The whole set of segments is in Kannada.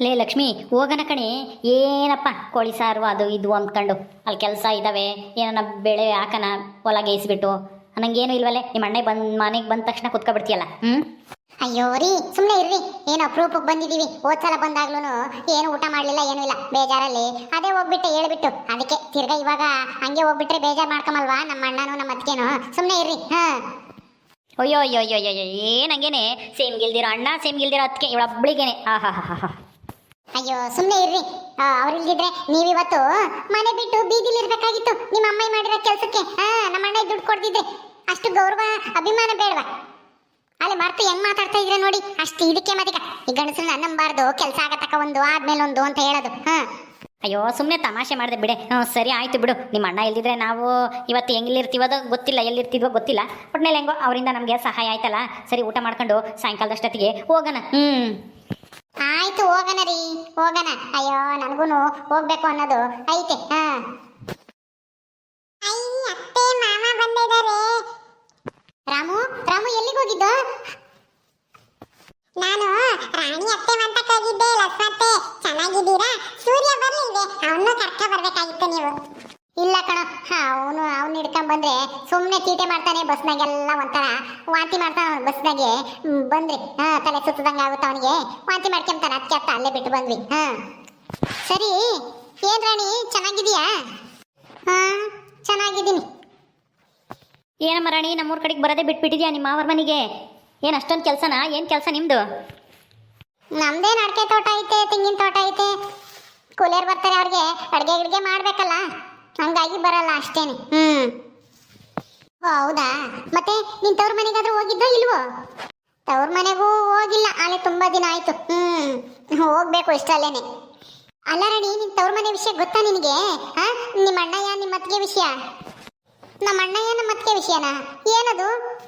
ಲೇ ಲಕ್ಷ್ಮಿ ಹೋಗೋಣ ಕಣೆ. ಏನಪ್ಪ ಕೋಳಿ ಸಾರು ಅದು ಇದು ಅಂದ್ಕೊಂಡು. ಅಲ್ಲಿ ಕೆಲಸ ಇದ್ದಾವೆ ಏನನ್ನ ಬೆಳೆ ಹಾಕನ ಹೊಲ ಗೇಯಿಸ್ಬಿಟ್ಟು ನಂಗೇನು ಇಲ್ವಲ್ಲೇ ನಿಮ್ಮ ಅಣ್ಣ ಬಂದು ಮನೆಗೆ ಬಂದ ತಕ್ಷಣ ಕುತ್ಕೊಬಿಡ್ತೀಯಲ್ಲ? ಹ್ಞೂ ಅಯ್ಯೋ ರೀ ಸುಮ್ಮನೆ ಇರ್ರಿ. ಏನೋ ಅಪ್ರೂಪಕ್ಕೆ ಬಂದಿದ್ದೀವಿ ಸಲ ಬಂದಾಗ್ಲೂ ಏನು ಊಟ ಮಾಡಲಿಲ್ಲ ಏನೂ ಇಲ್ಲ. ಬೇಜಾರಲ್ಲಿ. ಅದೇ ಹೋಗ್ಬಿಟ್ಟೆ ಹೇಳ್ಬಿಟ್ಟು. ಅದಕ್ಕೆ ತಿರ್ಗಾ ಇವಾಗ ಹಂಗೆ ಹೋಗ್ಬಿಟ್ರೆ ಬೇಜಾರು ಮಾಡ್ಕೊಂಬಲ್ವಾ ನಮ್ಮ ಅಣ್ಣನೂ ನಮ್ಮ ಅದಕ್ಕೇನು ಸುಮ್ಮನೆ ಇರ್ರಿ. ಹಾಂ. ಅಯ್ಯೋ ಅಯ್ಯೋ ಅಯ್ಯೋ ಅಯ್ಯೋ ಏನಂಗೇನೆ ಸೇಮ್ ಗಿಲ್ದಿರೋ ಅಣ್ಣ ಸೇಮ್ ಗಿಲ್ದಿರೋ ಅದಕ್ಕೆ ಇವಳೊಬ್ಳಿಗೇನೆ ಆಹಾ ಹಾ ಹಾ ಹಾ ಅಯ್ಯೋ ಸುಮ್ಮನೆ ಇರ್ರಿ. ಅವ್ರಿಲ್ದಿದ್ರೆ ನೀವಿವತ್ತು ಮನೆ ಬಿಟ್ಟು ಬೀದಿಲಿ ಇರ್ಬೇಕಾಗಿತ್ತು ನಿಮ್ಮ ಅಮ್ಮ ಮಾಡಿರೋ ಕೆಲಸಕ್ಕೆ ನಮ್ಮ ಅಣ್ಣ ದುಡ್ಡು ಕೊಡ್ತಿದ್ರೆ ಅಷ್ಟು ಗೌರವ, ಅಭಿಮಾನ ಬೇಡವಾ? ಅಲ್ಲಿ ಮರ್ತು ಹೆಂಗ್ ಮಾತಾಡ್ತಾ ಇದ್ರೆ ನೋಡಿ. ಅಷ್ಟು ಇದಕ್ಕೆ ಮದಿಗ ಈ ಗಂಡಸರನ್ನ ನಂಬಾರ್ದು. ಕೆಲಸ ಆಗತಕ್ಕ ಒಂದು, ಆದ್ಮೇಲೆ ಒಂದು ಅಂತ ಹೇಳೋದು. ಹಾ. ಅಯ್ಯೋ ಸುಮ್ಮನೆ ತಮಾಷೆ ಮಾಡಿದೆ ಬಿಡೆ. ಹ್ಞೂ ಸರಿ, ಆಯ್ತು ಬಿಡು. ನಿಮ್ಮ ಅಣ್ಣ ಇಲ್ದಿದ್ರೆ ನಾವು ಇವತ್ತು ಹೆಂಗಿಲ್ಲಿರ್ತೀವೋ ಗೊತ್ತಿಲ್ಲ ಎಲ್ಲಿರ್ತಿದ್ವೋ ಗೊತ್ತಿಲ್ಲ. ಒಟ್ನಲ್ಲಿ ಹೆಂಗೋ ಅವರಿಂದ ನಮಗೆ ಸಹಾಯ ಆಯ್ತಲ್ಲ. ಸರಿ, ಊಟ ಮಾಡ್ಕೊಂಡು ಸಾಯಂಕಾಲದಷ್ಟೊತ್ತಿಗೆ ಹೋಗೋಣ. ಹ್ಞೂ ಆಯ್ತು ಹೋಗೋಣ ರೀ ಹೋಗೋಣ ಅಯ್ಯೋ ನನಗೂನು ಹೋಗ್ಬೇಕು ಅನ್ನೋದು. ಐತೆ ಹಾ. ಅತ್ತೆ ಮಾಮ ಬಂದಿದ್ದಾರೆ. ರಾಮು ರಾಮು ಎಲ್ಲಿಗೆ ಹೋಗಿದ್ದು? ನಾನು ರಾಣಿ ಅತ್ತೆ ಮಂತಕ್ಕಾಗಿದ್ದೆ ಲಕ್ಷ್ಮತ್ತೆ ಚೆನ್ನಾಗಿದ್ದೀರಾ? ಸೂರ್ಯ ಬರ್ಲಿಲ್ವೇ? ಅವನು ಕರ್ಕ ಬರ್ಬೇಕಾಗಿತ್ತು ನೀವು. ಅವನು ಅವ್ನು ಹಿಡ್ಕೊಂಡ್ ಬಂದ್ರೆ ಸುಮ್ಮನೆ ಚೀಟೆ ಮಾಡ್ತಾನೆ ಬಸ್ನಾಗೆಲ್ಲ ಒಂಥರ. ವಾಂತಿ ಮಾಡ್ತಾನೆ ಅವನು ಬಸ್ನಾಗೆ. ಬಂದ್ರಿ ಹಾ ತಲೆ ಸುತ್ತದಂಗೆ ಆಗುತ್ತೆ ಅವನಿಗೆ. ವಾಂತಿ ಮಾಡ್ಕೊಂತಾನೆ ಅದಕ್ಕೆ ಅತ್ತ ಅಲ್ಲೇ ಬಿಟ್ಟು ಬಂದ್ವಿ. ಹಾ. ಸರಿ ಏನ್ ರಾಣಿ ಚೆನ್ನಾಗಿದೀಯಾ ಹಾ ಚೆನ್ನಾಗಿದ್ದೀನಿ. ಏನಮ್ಮ ರಾಣಿ ನಮ್ಮೂರ ಕಡೆಗೆ ಬರೋದೇ ಬಿಟ್ಬಿಟ್ಟಿದ್ಯಾ ನಿಮ್ಮ ಮಾವರ ಮನೆಗೆ? ಏನು ಅಷ್ಟೊಂದು ಕೆಲಸನಾ? ಏನು ಕೆಲಸ ನಿಮ್ಮದು ನಮ್ದೇನ್ ಅಡಿಕೆ ತೋಟ ಐತೆ ತೆಂಗಿನ ತೋಟ ಐತೆ. ಕೂಲಿಯರ್ ಬರ್ತಾರೆ ಅವ್ರಿಗೆ ಅಡುಗೆ ಗಿಡ್ಗೆ ಮಾಡ್ಬೇಕಲ್ಲ. ಹಂಗಾಗಿ ಬರಲ್ಲ ಅಷ್ಟೇನೆ. ಹ್ಮ್. ಹೌದಾ? ಮತ್ತೆ ನಿನ್ ತವ್ರ ಮನೆಗಾದ್ರೂ ಹೋಗಿದ್ದೋ ಇಲ್ವೋ? ತವ್ರ ಮನೆಗೂ ಹೋಗಿಲ್ಲ ಅಲ್ಲಿ ತುಂಬಾ ದಿನ ಆಯ್ತು. ಹ್ಮ್. ಹೋಗ್ಬೇಕು ಇಷ್ಟಲ್ಲೇನೆ ಅಲ್ಲ ರಾಣಿ, ನಿನ್ ತವ್ರ ಮನೆ ವಿಷಯ ಗೊತ್ತಾ ನಿನಗೆ? ಹಾ ನಿಮ್ಮ ಅಣ್ಣಯ್ಯ, ನಿಮ್ಮ ಅತ್ತಿಗೆ ವಿಷಯ? ನಮ್ಮ ಅಣ್ಣಯ್ಯ, ನಮ್ಮ ಅತ್ತಿಗೆ ವಿಷಯನಾ? ಏನದು?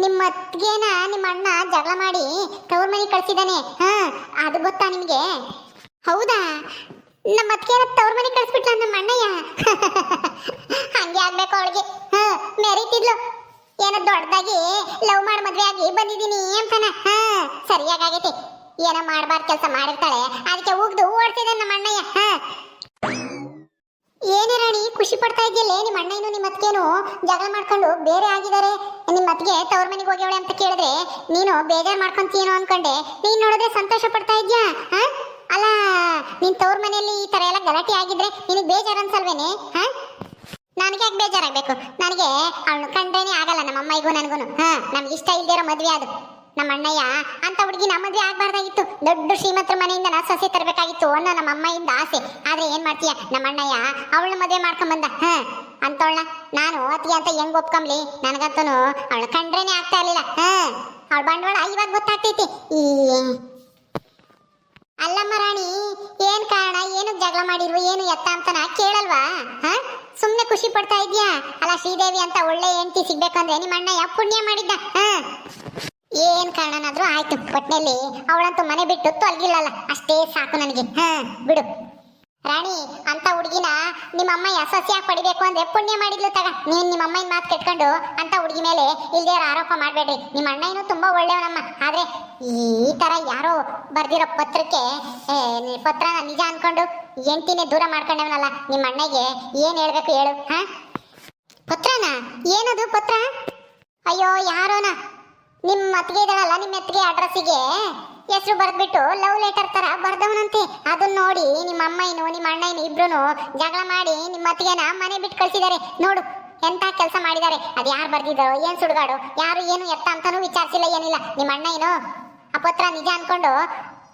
ನಿಮ್ಮ ಅತ್ತಿಗೆನ, ನಿಮ್ಮ ಅಣ್ಣ ಜಗಳ ಮಾಡಿ ತವ್ರ ಮನೆಗೆ ಕಳ್ಸಿದಾನೆ ಹಾ, ಅದು ಗೊತ್ತಾ ನಿಮಗೆ? ಹೌದಾ? ನಮ್ಮ ಅತ್ತಿಗೆನ ತವ್ರ ಮನೆ ಕಳಿಸ್ಬಿಟ್ಲ ನಮ್ಮ ಅಣ್ಣಯ್ಯ. ಹಂಗೆ ಆಗ್ಬೇಕು ಅವಳಿಗೆ. ಹ್ಞೂ ಮೆರೀತಿದ್ಲು. ಏನೋ ದೊಡ್ಡದಾಗಿ ಲವ್ ಮಾಡಿ ಮದ್ವೆ ಆಗಿ ಬಂದಿದ್ದೀನಿ ಅಂತಾನ. ಹಾ ಸರಿಯಾಗೈತಿ ಏನೋ ಮಾಡಬಾರ್ದು ಕೆಲಸ ಮಾಡಿರ್ತಾಳೆ. ಅದಕ್ಕೆ ಉಗ್ದು ಓಡ್ತಿದ್ದ ನಮ್ಮ ಅಣ್ಣಯ್ಯ. ಹಾ. ಏನೇ ರಾಣಿ, ಖುಷಿ ಪಡ್ತಾ ಇದೆಯಲ್ಲೇ ನಿಮ್ಮ ಅಣ್ಣಯ್ಯನು ನಿಮ್ಮ ಅತ್ತಿಗೆನು? ಜಗಳ ಮಾಡ್ಕೊಂಡು ಬೇರೆ ಆಗಿದ್ದಾರೆ. ನಿಮ್ಮ ಅತ್ತಿಗೆ ತವ್ರ ಮನೆಗೆ ಹೋಗ್ಯವಳೆ ಅಂತ ಕೇಳಿದ್ರೆ ನೀನು ಬೇಜಾರು ಮಾಡ್ಕೊಂತೀನೋ ಅನ್ಕೊಂಡೆ. ನೀನು ನೋಡಿದ್ರೆ ಸಂತೋಷ ಪಡ್ತಾ ಇದ್ಯಾ? ಹಾ? ಅಲ್ಲ, ನಿನ್ ತವ್ರ ಮನೆಯಲ್ಲಿ ಈ ತರ ಎಲ್ಲ ಗಲಾಟೆ ಆಗಿದ್ರೆ ನಿನಗೆ ಬೇಜಾರ್ ಅನ್ಸಲ್ವೇನೆ ಹಾ? ನನಗೆ ಯಾಕೆ ಬೇಜಾರಾಗಬೇಕು? ನನಗೆ ಅವಳು ಕಂಡ್ರೇನೆ ಆಗಲ್ಲ ನಮ್ಮ ಅಮ್ಮಗೂ ನನಗೂ ಹಾ? ನಮ್ಗೆ ಇಷ್ಟ ಇಲ್ದಿರೋ ಮದ್ವೆ ಅದು. ನಮ್ಮ ಅಣ್ಣಯ್ಯ ಅಂತ ಹುಡುಗಿ ನಮ್ಮ ಮದ್ವೆ ಆಗ್ಬಾರ್ದಾಗಿತ್ತು. ದೊಡ್ಡ ಶ್ರೀಮಂತರ ಮನೆಯಿಂದ ನಾ ಸೊಸೆ ತರಬೇಕಾಗಿತ್ತು ಅನ್ನೋ ನಮ್ಮ ಅಮ್ಮಯಿಂದ ಆಸೆ. ಆದ್ರೆ ಏನ್ ಮಾಡ್ತೀಯ? ನಮ್ಮ ಅಣ್ಣಯ್ಯ ಅವಳನ್ನ ಮದ್ವೆ ಮಾಡ್ಕೊಂಬಂದ, ಹಾ? ಅಂತವಳ ನಾನು ಅತಿ ಅಂತ ಹೆಂಗ್ ಒಪ್ಕೊಂಬ್ಲಿ? ನನಗಂತೂ ಅವಳ ಕಂಡ್ರೇನೆ ಆಗ್ತಾ ಇರಲಿಲ್ಲ, ಹಾ? ಅವಳ ಬಂಡವಾಳ ಇವಾಗ ಗೊತ್ತಾಗ್ತೈತಿ. ಈ ಅಲ್ಲಮ್ಮ ರಾಣಿ, ಏನ್ ಕಾರಣ? ಏನು ಜಗಳ ಮಾಡಿರುವ ಏನು ಎತ್ತ ಅಂತನ ಕೇಳಲ್ವಾ? ಹ? ಸುಮ್ನೆ ಖುಷಿ ಪಡ್ತಾ ಇದ್ಯಾ? ಅಲ್ಲ, ಶ್ರೀದೇವಿ ಅಂತ ಒಳ್ಳೆ ಹೆಂಡತಿ ಸಿಗ್ಬೇಕಂದ್ರೆ ನಿಮ್ಮ ಅಣ್ಣ ಯಾವ ಪುಣ್ಯ ಮಾಡಿದ್ದ. ಏನ್ ಕಾರಣನಾದ್ರೂ ಆಯ್ತು. ಒಟ್ನಲ್ಲಿ ಅವಳಂತೂ ಮನೆ ಬಿಟ್ಟು ತೊಲಗಿಲ್ಲಲ್ಲ. ಅಷ್ಟೇ ಸಾಕು ನನಗೆ. ಹ, ಬಿಡು. ರಾಣಿ ಅಂತ ಹುಡುಗಿನ ನಿಮ್ಮ ಅಮ್ಮ ಯಶಸ್ಸಿಯಾಗಿ ಪಡಿಬೇಕು ಅಂದ್ರೆ ಪುಣ್ಯ ಮಾಡಿದ್ಲು ತಗ. ನೀನ್ ನಿಮ್ಮ ಅಮ್ಮನ ಮಾತು ಕೆಟ್ಕೊಂಡು ಅಂತ ಹುಡುಗಿ ಮೇಲೆ ಇಲ್ದೇ ಆರೋಪ ಮಾಡ್ಬೇಡ್ರಿ. ನಿಮ್ಮ ಏನು ತುಂಬಾ ಒಳ್ಳೆಯವನಮ್ಮ. ಆದ್ರೆ ಈ ತರ ಯಾರೋ ಬರ್ದಿರೋ ಪತ್ರಕ್ಕೆ ಪತ್ರನ ನಿಜ ಅನ್ಕೊಂಡು ಎಂಟಿನೇ ದೂರ ಮಾಡ್ಕೊಂಡವನಲ್ಲ, ನಿಮ್ಮ ಅಣ್ಣಗೆ ಏನ್ ಹೇಳ್ಬೇಕು ಹೇಳು, ಹಾ? ಪತ್ರನ? ಏನದು ಪತ್ರ? ಅಯ್ಯೋ, ಯಾರೋನ? ನಿಮ್ಮ ಅತ್ತಿಗೆ ಇದಾಳಲ್ಲ ನಿಮ್ಮ ಅತ್ತಿಗೆ ಅಡ್ರೆಸ್ಸಿಗೆ ಹೆಸರು ಬರೆದ್ಬಿಟ್ಟು ಲವ್ ಲೆಟರ್ ತರ ಬರ್ದವನಂತೆ. ಅದನ್ನ ನೋಡಿ ನಿಮ್ಮ ಅಮ್ಮಯ್ಯನು, ನಿಮ್ಮ ಅಣ್ಣಯ್ಯನು ಇಬ್ರು ಜಗಳ ಮಾಡಿ ನಿಮ್ಮ ಅತ್ತಿಗೆನ ಮನೆ ಬಿಟ್ಟು ಕಳಿಸಿದ್ದಾರೆ. ನೋಡು, ಎಂತ ಕೆಲಸ ಮಾಡಿದ್ದಾರೆ. ಅದು ಯಾರು ಬರ್ದಿದ್ದಾರೋ ಏನ್ ಸುಡುಗಾಡು, ಯಾರು ಏನು ಎತ್ತ ಅಂತಾನೂ ವಿಚಾರಿಸಿಲ್ಲ ಏನಿಲ್ಲ. ನಿಮ್ಮ ಅಣ್ಣಯ್ಯನು ಆ ಪತ್ರ ನಿಜ ಅನ್ಕೊಂಡು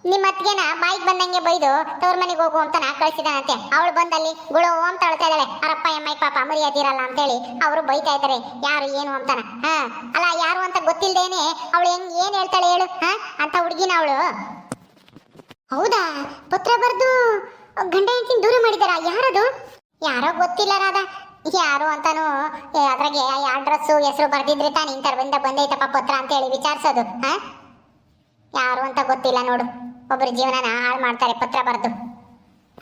ನಿಮ್ಮ ಅತ್ತಿಗೆನ ಬಾಯಿಗೆ ಬಂದಂಗೆ ಬೈದು ತವ್ರ ಮನೆಗೆ ಹೋಗು ಅಂತ ನಾ ಕಳ್ಸಿದಾನಂತೆ. ಅವಳು ಬಂದಲ್ಲಿ, ಗುಳು ಅಂತ ಅಳ್ತಾ ಇದ್ದಾಳೆ. ಅರಪ್ಪ, ಎಮ್ಮೈ, ಪಾಪ, ಮರ್ಯಾದಿರಲ್ಲ ಅಂತೇಳಿ ಅವರು ಬೈತಾ ಇದ್ದಾರೆ. ಯಾರು, ಏನು? ಅಂತಾನ. ಹಾ. ಅಲ್ಲ, ಯಾರು ಅಂತ ಗೊತ್ತಿಲ್ಲದೇನೆ ಅವಳು ಹೆಂಗ್, ಏನ್ ಹೇಳ್ತಾಳೆ ಹೇಳು. ಹಾ? ಅಂತ ಹುಡುಗಿನ ಅವಳು. ಹೌದಾ? ಪತ್ರ ಬರ್ದು ಗಂಡ ಹೆಂಡತಿನ ದೂರ ಮಾಡಿದಾರ? ಯಾರದು? ಯಾರೋ ಗೊತ್ತಿಲ್ಲ ರಾಧ. ಯಾರು ಅಂತಾನು ಅದ್ರಾಗೆ ಅಡ್ರೆಸ್ಸು ಹೆಸರು ಬರ್ದಿದ್ರೆ ತಾನು ಬಂದ ಬಂದೈತಪ್ಪ ಪತ್ರ ಅಂತ ಹೇಳಿ ವಿಚಾರಿಸೋದು. ಹಾ? ಯಾರು ಅಂತ ಗೊತ್ತಿಲ್ಲ ನೋಡು. ಒಬ್ಬರ ಜೀವನನ ಹಾಳು ಮಾಡ್ತಾರೆ, ಪತ್ರ ಬರೆದು.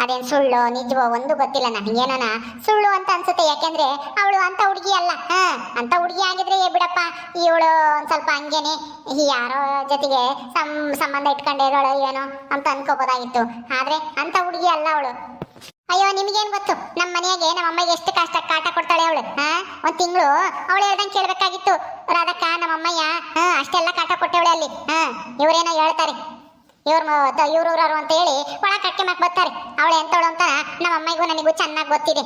ಅದೇನ್ ಸುಳ್ಳು, ನಿಜವೋ, ಒಂದು ಗೊತ್ತಿಲ್ಲ ಏನನ? ಸುಳ್ಳು ಅಂತ ಅನ್ಸುತ್ತೆ. ಯಾಕೆಂದ್ರೆ ಅವಳು ಅಂತ ಹುಡುಗಿ ಅಲ್ಲ. ಹಾ, ಅಂತ ಹುಡುಗಿ ಆಗಿದ್ರೆ, ಏ ಬಿಡಪ್ಪ, ಇವಳು ಒಂದ್ ಸ್ವಲ್ಪ ಹಂಗೇನೆ. ಯಾರೋ ಜೊತೆಗೆ ಸಂಬಂಧ ಇಟ್ಕೊಂಡಿರೋಳು ಏನೋ ಅಂತ ಅನ್ಕೋಬೋದಾಗಿತ್ತು. ಆದ್ರೆ ಅಂತ ಹುಡುಗಿ ಅಲ್ಲ ಅವಳು. ಅಯ್ಯೋ, ನಿಮ್ಗೇನ್ ಗೊತ್ತು? ನಮ್ಮ ಮನೆಯಾಗೆ ನಮ್ಮ ಅಮ್ಮಗೆ ಎಷ್ಟು ಕಷ್ಟ, ಕಾಟ ಕೊಡ್ತಾಳೆ ಅವಳು. ಹಾ, ಒಂದ್ ತಿಂಗಳು ಅವಳು ಹೇಳ್ದಂಗೆ ಕೇಳ್ಬೇಕಾಗಿತ್ತು. ರಾಧಕ್ಕ ನಮ್ಮ ಅಮ್ಮಯ್ಯ ಹಾ, ಅಷ್ಟೆಲ್ಲ ಕಾಟ ಕೊಟ್ಟವಳೆ ಅಲ್ಲಿ. ಹಾ, ಇವ್ರೇನೋ ಹೇಳ್ತಾರೆ. ಇವ್ರ ಇವ್ರವ್ರವ್ರು ಅಂತ ಹೇಳಿ ಒಳ ಕಟ್ಟಿ ಮಾಡಿ ಬರ್ತಾರೆ ಅವಳು ಎಂತವಳು ಅಂತ ನಮ್ಮ ಅಮ್ಮಗೂ ನನಗೂ ಚೆನ್ನಾಗಿ ಗೊತ್ತಿದೆ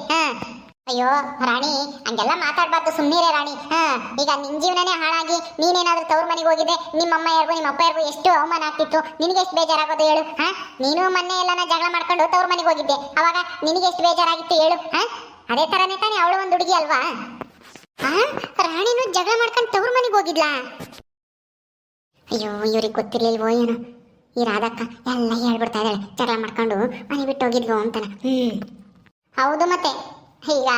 ಅಯ್ಯೋ, ರಾಣಿ, ಹಂಗೆಲ್ಲ ಮಾತಾಡ್ಬಾರ್ದು ಸುಮ್ಮನಿರೇ ರಾಣಿ, ಹಾ. ಈಗ ನಿನ್ ಜೀವನನೇ ಹಾಳಾಗಿ, ನೀನೇನಾದ್ರೂ ತವ್ರ ಮನೆಗೆ ಹೋಗಿದ್ದೆ ನಿಮ್ಮ ಅಮ್ಮ ಯಾರಿಗೂ ನಿಮ್ಮ ಅಪ್ಪ ಯಾರಿಗೂ ಎಷ್ಟು ಅವಮಾನ ಆಗ್ತಿತ್ತು. ನಿನಗೆ ಎಷ್ಟು ಬೇಜಾರಾಗೋದು ಹೇಳು, ಹಾ. ನೀನು ಮೊನ್ನೆ ಎಲ್ಲ ಜಗಳ ಮಾಡ್ಕೊಂಡು ತವ್ರ ಮನೆಗೆ ಹೋಗಿದ್ದೆ. ಅವಾಗ ನಿನಗೆ ಎಷ್ಟು ಬೇಜಾರಾಗಿತ್ತು ಹೇಳು, ಹಾ. ಅದೇ ತರನೇ ತಾನೇ ಅವಳು ಒಂದು ಹುಡುಗಿ ಅಲ್ವಾ? ಹಾ ರಾಣಿನೂ ಜಗಳ ಮಾಡ್ಕೊಂಡು ತವ್ರ ಮನೆಗೆ ಹೋಗಿದ್ಲಾ? ಅಯ್ಯೋ, ಇವ್ರಿಗೆ ಗೊತ್ತಿರ್ಲಿಲ್ವೋ ಏನೋ. ಈ ರಾಧಕ್ಕ ಎಲ್ಲ ಹೇಳ್ಬಿಡ್ತಾ ಇದ್ದಾಳೆ. ಜಗಳ ಮಾಡ್ಕೊಂಡು ಮನೆ ಬಿಟ್ಟು ಹೋಗಿದ್ವು ಅಂತಾನ. ಹ್ಮ್. ಹೌದು ಮತ್ತೆ. ಈಗ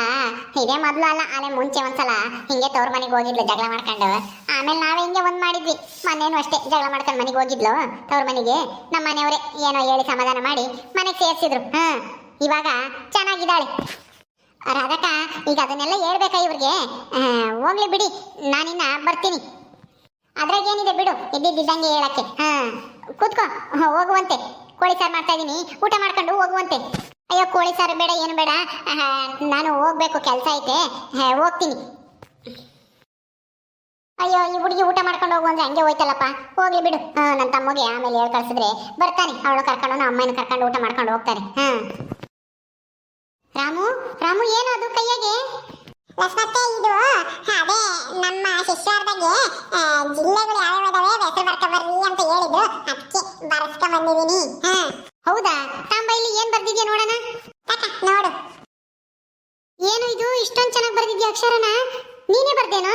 ಇದೇ ಮೊದಲು ಅಲ್ಲ, ಆನೆ ಮುಂಚೆ ಒಂದ್ಸಲ ಹಿಂಗೆ ತವ್ರ ಮನೆಗೆ ಹೋಗಿದ್ಲು ಜಗಳ ಮಾಡ್ಕೊಂಡು. ಆಮೇಲೆ ನಾವೇ ಹಿಂಗೆ ಒಂದ್ ಮಾಡಿದ್ವಿ. ಮೊನ್ನೇನು ಅಷ್ಟೇ ಜಗಳ ಮಾಡ್ಕೊಂಡು ಮನೆಗೆ ಹೋಗಿದ್ಲು ತವ್ರ ಮನೆಗೆ. ನಮ್ಮ ಮನೆಯವರೇ ಏನೋ ಹೇಳಿ ಸಮಾಧಾನ ಮಾಡಿ ಮನೆಗೆ ಸೇರಿಸಿದ್ರು. ಹಾ. ಇವಾಗ ಚೆನ್ನಾಗಿದ್ದಾಳೆ. ರಾಧಕ್ಕ, ಈಗ ಅದನ್ನೆಲ್ಲ ಹೇಳ್ಬೇಕಾ ಇವ್ರಿಗೆ? ಹೋಗ್ಲಿ ಬಿಡಿ. ನಾನಿನ್ನ ಬರ್ತೀನಿ. ಅದ್ರಾಗ ಏನಿದೆ ಬಿಡು. ಇದ್ದಿದ್ದಂಗೆ ಹೇಳಕ್ಕೆ. ಹಾ. ಕೂತ್ಕೋ. ಹೋಗುವಂತೆ. ಕೋಳಿ ಸಾರು ಮಾಡ್ತಾ ಇದೀನಿ. ಊಟ ಮಾಡ್ಕೊಂಡು ಹೋಗುವಂತೆ. ಅಯ್ಯೋ, ಕೋಳಿ ಸಾರು ಬೇಡ, ಏನು ಬೇಡ. ನಾನು ಹೋಗ್ಬೇಕು, ಕೆಲಸ ಐತೆ. ಹೋಗ್ತೀನಿ. ಅಯ್ಯೋ, ಈ ಹುಡುಗಿ ಊಟ ಮಾಡ್ಕೊಂಡು ಹೋಗು ಅಂದ್ರೆ ಹಂಗೆ ಹೋಯ್ತಲ್ಲಪ್ಪ. ಹೋಗ್ಲಿ ಬಿಡು. ಹಾ ನನ್ನ ತಮ್ಮಗೆ ಆಮೇಲೆ ಹೇಳಿ ಕಳ್ಸಿದ್ರೆ ಬರ್ತಾನೆ. ಅವಳು ಕರ್ಕೊಂಡು ನಮ್ಮ ಅಮ್ಮನ ಕರ್ಕೊಂಡು ಊಟ ಮಾಡ್ಕೊಂಡು ಹೋಗ್ತಾರೆ ಹಾ. ರಾಮು ರಾಮು ಅದು ಕೈಯಾಗೆ? ಲಕ್ಷ್ಮತ್ತೆ ಇದು. ಅದೇ ನಮ್ಮ ಶಿಷ್ಯಾರ್ದಾಗೆ ಜಿಲ್ಲೆಗಳು ಯಾವ್ಯಾವ ಹೆಸರು ಬರ್ಕ ಬರ್ರಿ ಅಂತ ಹೇಳಿದ್ರು. ಅದಕ್ಕೆ ಬರ್ಸ್ಕ ಬಂದಿದೀನಿ ಹೌದಾ? ತಾಂಬ ಇಲ್ಲಿ ಏನ್ ಬರ್ದಿದ್ಯಾ ನೋಡೋಣ? ನೋಡು. ಏನು ಇದು? ಇಷ್ಟೊಂದು ಚೆನ್ನಾಗಿ ಬರ್ದಿದ್ಯಾ ಅಕ್ಷರನ? ನೀನೇ ಬರ್ದೇನೋ?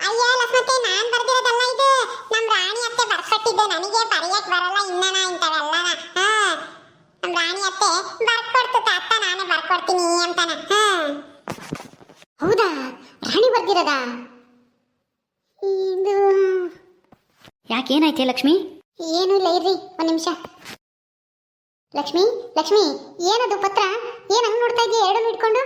ಅಯ್ಯ ಲಕ್ಷ್ಮತ್ತೆ ನಾನ್ ಬರ್ದಿರೋದಲ್ಲ ಇದು. ನಮ್ ರಾಣಿ ಅತ್ತೆ ಬರ್ಕೊಟ್ಟಿದ್ದೆ. ನನಗೆ ಬರೆಯಕ್ ಬರಲ್ಲ ಇನ್ನನ ಇಂಥವೆಲ್ಲನ. ಹಾ. ನಮ್ ರಾಣಿ ಅತ್ತೆ ಬರ್ಕೊಡ್ತು ತಾತ ನಾನೇ ಬರ್ಕೊಡ್ತೀನಿ ಅಂತಾನ. ಹಾ. ಹೌದಾ? ರಾಣಿ ಬರ್ದಿರೋದಾ? ಇದು. ಯಾಕೆ ಏನಾಯ್ತೆ ಲಕ್ಷ್ಮಿ? ಏನು ಇಲ್ಲ ಇರ್ರಿ ಒಂದ್ ನಿಮಿಷ. ಲಕ್ಷ್ಮಿ ಲಕ್ಷ್ಮಿ ಏನದು ಪತ್ರ? ಏನ್ ಹಂಗ್ ನೋಡ್ತಾ ಇದೀಯ ಎರಡು ಇಟ್ಕೊಂಡು?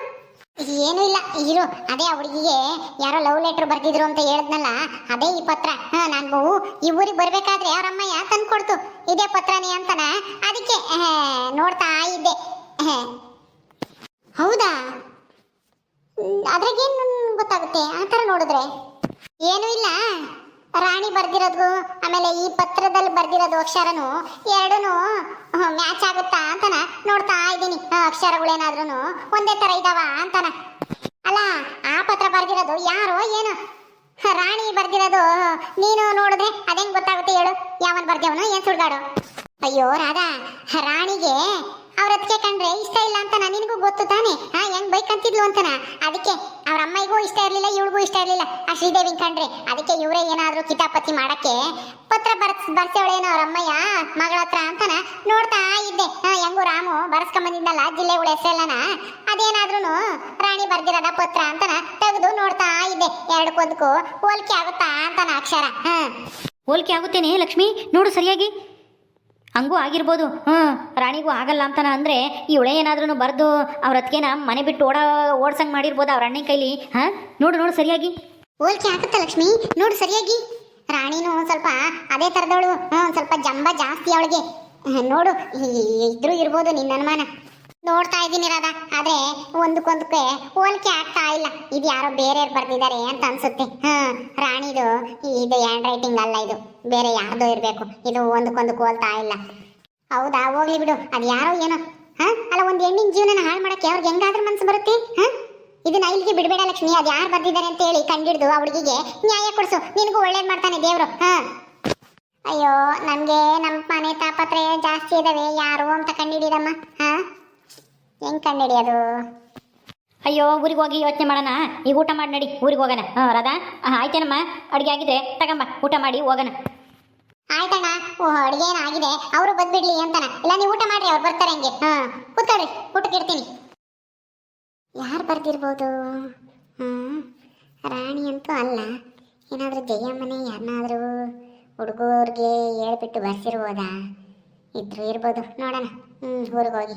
ಏನು ಇಲ್ಲ ಇರು ಅದೇ ಆ ಹುಡುಗಿಗೆ ಯಾರೋ ಲವ್ ಲೆಟರ್ ಬರ್ತಿದ್ರು ಅಂತ ಹೇಳಿದ್ನಲ್ಲ ಅದೇ ಈ ಪತ್ರ. ಹಾ ನಾನು ಈ ಊರಿಗೆ ಬರ್ಬೇಕಾದ್ರೆ ಅವ್ರ ತಂದು ಕೊಡ್ತು. ಇದೇ ಪತ್ರನೇ ಅಂತಾನ? ಅದಕ್ಕೆ ನೋಡ್ತಾ ಇದ್ದೆ. ಹೌದಾ? ಅದ್ರಾಗೇನು ಗೊತ್ತಾಗುತ್ತೆ? ಆ ಥರ ನೋಡಿದ್ರೆ. ಏನೂ ಇಲ್ಲ. ರಾಣಿ ಬರ್ದಿರೋದು ಆಮೇಲೆ ಈ ಪತ್ರದಲ್ಲಿ ಬರ್ದಿರೋದು ಅಕ್ಷರನು ಎರಡೂ ಮ್ಯಾಚ್ ಆಗುತ್ತಾ ಅಂತನ ನೋಡ್ತಾ ಇದ್ದೀನಿ. ಅಕ್ಷರಗಳೇನಾದ್ರೂ ಒಂದೇ ತರ ಇದಾವ ಅಂತನ. ಅಲ್ಲ, ಆ ಪತ್ರ ಬರ್ದಿರೋದು ಯಾರು ಏನು. ರಾಣಿ ಬರ್ದಿರೋದು ನೀನು ನೋಡಿದ್ರೆ ಅದೇನು ಗೊತ್ತಾಗುತ್ತೆ ಹೇಳು. ಯಾವನ್ ಬರ್ದೇವನು ಏನು ಸುಳ್ಗಾಡು ಅಯ್ಯೋ, ರಾಧಾ, ರಾಣಿಗೆ ಅವ್ರ ಅದಕ್ಕೆ ಕಂಡ್ರೆ ಇಷ್ಟ ಇಲ್ಲ ಅಂತ ನಿನಗೂ ಗೊತ್ತು ತಾನೆ? ಹಾ, ಹೆಂಗ್ ಬೈಕ್ ಅಂತಿದ್ಲು ಅಂತನ? ಅದಕ್ಕೆ ಅವ್ರ ಅಮ್ಮಗೂ ಇಷ್ಟ ಇರ್ಲಿಲ್ಲ, ಇವಳಿಗೂ ಇಷ್ಟ ಇರಲಿಲ್ಲ. ಆ ಶ್ರೀದೇವಿ ಕಂಡ್ರೆ ಅದಕ್ಕೆ ಇವರೇ ಏನಾದ್ರೂ ಕಿತಾಪತಿ ಮಾಡಕ್ಕೆ ಪತ್ರ ಬರ್ಸ್ ಬರ್ಸವಳೇನೋ ಅವ್ರ ಅಮ್ಮಯ್ಯ, ಮಗಳ ಹತ್ರ ಅಂತನ ನೋಡ್ತಾ ಇದ್ದೆ. ಹಾ, ಹೆಂಗು ರಾಮು ಬರ್ಸ್ಕೊಂಬಂದಿದ್ದಲ್ಲ ಜಿಲ್ಲೆಗಳ ಹೆಸರಲ್ಲನ? ಅದೇನಾದ್ರೂ ರಾಣಿ ಬರ್ದಿರದ ಪತ್ರ ಅಂತನ ತೆಗೆದು ನೋಡ್ತಾ ಇದ್ದೆ. ಎರಡಕ್ಕೊಂದಕ್ಕೂ ಹೋಲ್ಕೆ ಆಗುತ್ತಾ ಅಂತನ ಅಕ್ಷರ. ಹಾ. ಹೋಲ್ಕೆ ಆಗುತ್ತೇನೆ ಲಕ್ಷ್ಮಿ? ನೋಡು ಸರಿಯಾಗಿ. ಹಂಗೂ ಆಗಿರ್ಬೋದು. ಹ್ಞೂ ರಾಣಿಗೂ ಆಗಲ್ಲ ಅಂತಾನ ಅಂದರೆ ಇವಳೇ ಏನಾದ್ರೂ ಬರೆದು ಅವ್ರ ಅದಕ್ಕೇನ ಮನೆ ಬಿಟ್ಟು ಓಡ, ಓಡ್ಸಂಗೆ ಮಾಡಿರ್ಬೋದು ಅವ್ರ ಅಣ್ಣನ ಕೈಲಿ. ಹಾಂ, ನೋಡು ನೋಡು ಸರಿಯಾಗಿ. ಹೋಲ್ಕೆ ಹಾಕುತ್ತ ಲಕ್ಷ್ಮಿ? ನೋಡು ಸರಿಯಾಗಿ. ರಾಣಿನೂ ಸ್ವಲ್ಪ ಅದೇ ಥರದವಳು. ಹ್ಞೂ ಸ್ವಲ್ಪ ಜಂಬ ಜಾಸ್ತಿ ಅವಳಿಗೆ. ನೋಡು ಇದ್ರೂ ಇರ್ಬೋದು ನಿನ್ನ ಅನುಮಾನ. ನೋಡ್ತಾ ಇದ್ದೀನಿ ರಾಧಾ. ಆದ್ರೆ ಒಂದಕ್ಕೊಂದಕ್ಕೆ ಹೋಲಿಕೆ ಆಗ್ತಾ ಇಲ್ಲ. ಇದು ಯಾರೋ ಬೇರೆ ಬರ್ದಿದ್ದಾರೆ ಅಂತ ಅನ್ಸುತ್ತೆ. ಹಾ, ರಾಣಿದು ಇದು ಹ್ಯಾಂಡ್ ರೈಟಿಂಗ್ ಅಲ್ಲ ಇದು. ಬೇರೆ ಯಾರ್ದೋ ಇರಬೇಕು. ಇದು ಒಂದಕ್ಕೊಂದಕ್ಕೆ ಹೋಲ್ತಾ ಇಲ್ಲ. ಹೌದಾ? ಹೋಗ್ಲಿ ಬಿಡು. ಅದು ಯಾರೋ ಏನೋ. ಹಾ? ಅಲ್ಲ, ಒಂದು ಹೆಣ್ಣಿನ ಜೀವನ ಹಾಳು ಮಾಡಕ್ಕೆ ಅವ್ರಿಗೆ ಹೆಂಗಾದ್ರೂ ಮನ್ಸು ಬರುತ್ತೆ? ಹಾ? ಇದನ್ನ ಇಲ್ಲಿಗೆ ಬಿಡಬೇಡ ಲಕ್ಷ್ಮಿ. ಅದು ಯಾರು ಬರ್ದಿದ್ದಾರೆ ಅಂತ ಹೇಳಿ ಕಂಡಿಡ್ದು ಆ ನ್ಯಾಯ ಕೊಡಿಸು. ನಿನಗೂ ಒಳ್ಳೇದು ಮಾಡ್ತಾನೆ ದೇವ್ರು. ಹಾ? ಅಯ್ಯೋ, ನಮ್ಗೆ ನಮ್ಮ ಮನೆ ತಾಪತ್ರೆ ಜಾಸ್ತಿ ಇದಾವೆ. ಯಾರು ಅಂತ ಕಂಡಿಡಿದಮ್ಮ? ಹಾ? ಹೆಂಗ್ ಕಂಡಿಡಿಯೋದು ಅಯ್ಯೋ ಊರಿಗೆ ಹೋಗಿ ಯೋಚನೆ ಮಾಡೋಣ. ಈಗ ಊಟ ಮಾಡಿ ನಡಿ ಊರಿಗೆ ಹೋಗೋಣ. ಹಾಂ ರಾಧಾ ಆಯ್ತೇನಮ್ಮ? ಅಡುಗೆ ಆಗಿದ್ರೆ ತಗೊಂಬ ಊಟ ಮಾಡಿ ಹೋಗೋಣ. ಆಯ್ತಣ್ಣ. ಓ ಅಡುಗೆ ಏನಾಗಿದೆ? ಅವರು ಬಂದ್ಬಿಡ್ಲಿ ಅಂತಾನ. ಇಲ್ಲ ನೀವು ಊಟ ಮಾಡ್ರಿ ಅವ್ರು ಬರ್ತಾರೆ ಹಂಗೆ. ಹಾಂ ಕೂತ್ಕೊಳ್ರಿ ಊಟಕ್ಕೆ ಇರ್ತೀನಿ ಯಾರು ಬರ್ತಿರ್ಬೋದು ಹ್ಮ್ ರಾಣಿ ಅಂತೂ ಅಲ್ಲ. ಏನಾದರೂ ಜಯಮ್ಮನೆ ಯಾರನ್ನಾದರೂ ಹುಡುಗರಿಗೆ ಹೇಳ್ಬಿಟ್ಟು ಬರ್ಸಿರ್ಬೋದಾ? ಇದ್ರು ಇರ್ಬೋದು. ನೋಡೋಣ. ಹ್ಞೂ ಊರಿಗೆ ಹೋಗಿ.